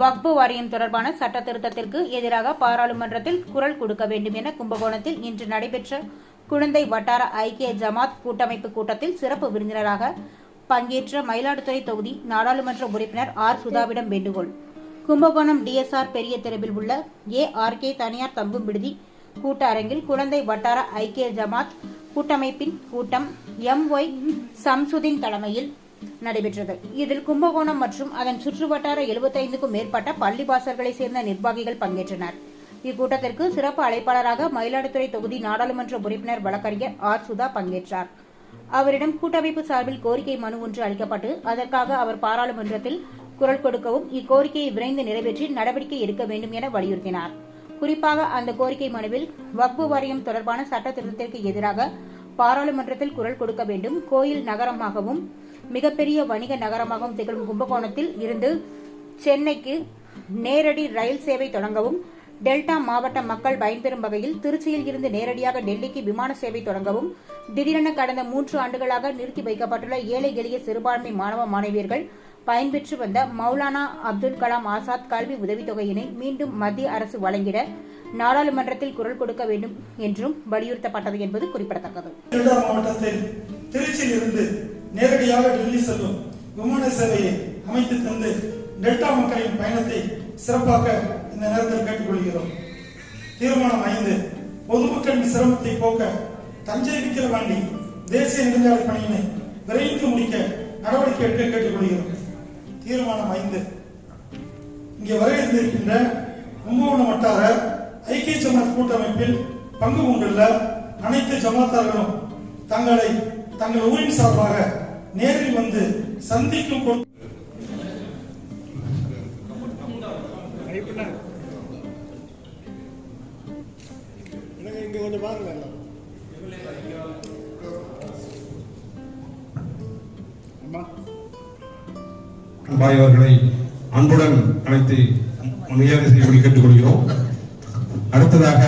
வக்பு வாரியம் தொடர்பான சட்ட திருத்தத்திற்கு எதிராக பாராளுமன்றத்தில் குரல் கொடுக்க வேண்டும் என கும்பகோணத்தில் இன்று நடைபெற்ற குழந்தை வட்டார ஐக்கிய ஜமாத் கூட்டமைப்பு கூட்டத்தில் சிறப்பு விருந்தினராக பங்கேற்ற மயிலாடுதுறை தொகுதி நாடாளுமன்ற உறுப்பினர் ஆர். சுதாவிடம் வேண்டுகோள். கும்பகோணம் டிஎஸ்ஆர் பெரிய தெருவில் உள்ள ஏ ஆர்கே தனியார் தங்கும் விடுதி கூட்ட அரங்கில் குழந்தை வட்டார ஐக்கிய ஜமாத் கூட்டமைப்பின் கூட்டம் எம் ஒய் சம்சுதீன் தலைமையில் நடைபெற்றது. இதில் கும்பகோணம் மற்றும் அதன் சுற்றுவட்டார 75க்கும் மேற்பட்ட பள்ளிவாசல்களை சேர்ந்த நிர்வாகிகள் பங்கேற்றனர். இக்கூட்டத்திற்கு சிறப்பு அழைப்பாளராக மயிலாடுதுறை தொகுதி நாடாளுமன்ற உறுப்பினர் வழக்கறிஞர் ஆர் சுதா பங்கேற்றார். அவரிடம் கூட்டமைப்பு சார்பில் கோரிக்கை மனு ஒன்று அளிக்கப்பட்டு அதற்காக அவர் பாராளுமன்றத்தில் குரல் கொடுக்கவும் இக்கோரிக்கையை விரைந்து நிறைவேற்றி நடவடிக்கை எடுக்க வேண்டும் என வலியுறுத்தினார். குறிப்பாக அந்த கோரிக்கை மனுவில் வக்பு வாரியம் தொடர்பான சட்ட திருத்தத்திற்கு எதிராக பாராளுமன்றத்தில் குரல் கொடுக்க வேண்டும் கோயில் நகரமாகவும் மிகப்பெரிய வணிக நகரமாகவும் திகழும் கும்பகோணத்தில் இருந்து சென்னைக்கு நேரடி ரயில் சேவை தொடங்கவும் டெல்டா மாவட்ட மக்கள் பயன்பெறும் வகையில் திருச்சியில் இருந்து நேரடியாக டெல்லிக்கு விமான சேவை தொடங்கவும் திடீரென கடந்த மூன்று ஆண்டுகளாக நிறுத்தி வைக்கப்பட்டுள்ள ஏழை எளிய சிறுபான்மை மாணவ மாணவியர்கள் பயன்பெற்று வந்த மௌலானா அப்துல் கலாம் ஆசாத் கல்வி உதவித்தொகையினை மீண்டும் மத்திய அரசு வழங்கிட நாடாளுமன்றத்தில் குரல் கொடுக்க வேண்டும் என்றும் வலியுறுத்தப்பட்டது என்பது குறிப்பிடத்தக்கது. திருச்சியில் இருந்து நேரடியாக டெல்லி செல்லும் விமான சேவையை அமைத்து தந்து டெல்டா மக்களின் பயணத்தை சிறப்பாக்க இந்த நேரத்தில் கேட்டுக்கொள்கிறோம். தீர்மானம் ஐந்து பொதுமக்களின் சிரமத்தை போக்க தஞ்சை விக்கிரவாண்டி தேசிய நெடுஞ்சாலை பணியினை விரைந்து முடிக்க நடவடிக்கை எடுக்க கேட்டுக்கொள்கிறோம். தீர்மானம் ஐந்து. இங்கே வர இருந்திருக்கின்ற கும்பகோணம் வட்டார ஐக்கிய ஜமாத் கூட்டமைப்பில் பங்கு கொண்டுள்ள அனைத்து ஜமாத்தார்களும் தங்களை தங்கள் ஊரின் சார்பாக நேரில் வந்து சந்திக்கும் இங்க கொஞ்சம் பாருங்க அவர்களை அன்புடன் அழைத்து மரியாதை செய்யும்படி கேட்டுக்கொள்கிறோம். அடுத்ததாக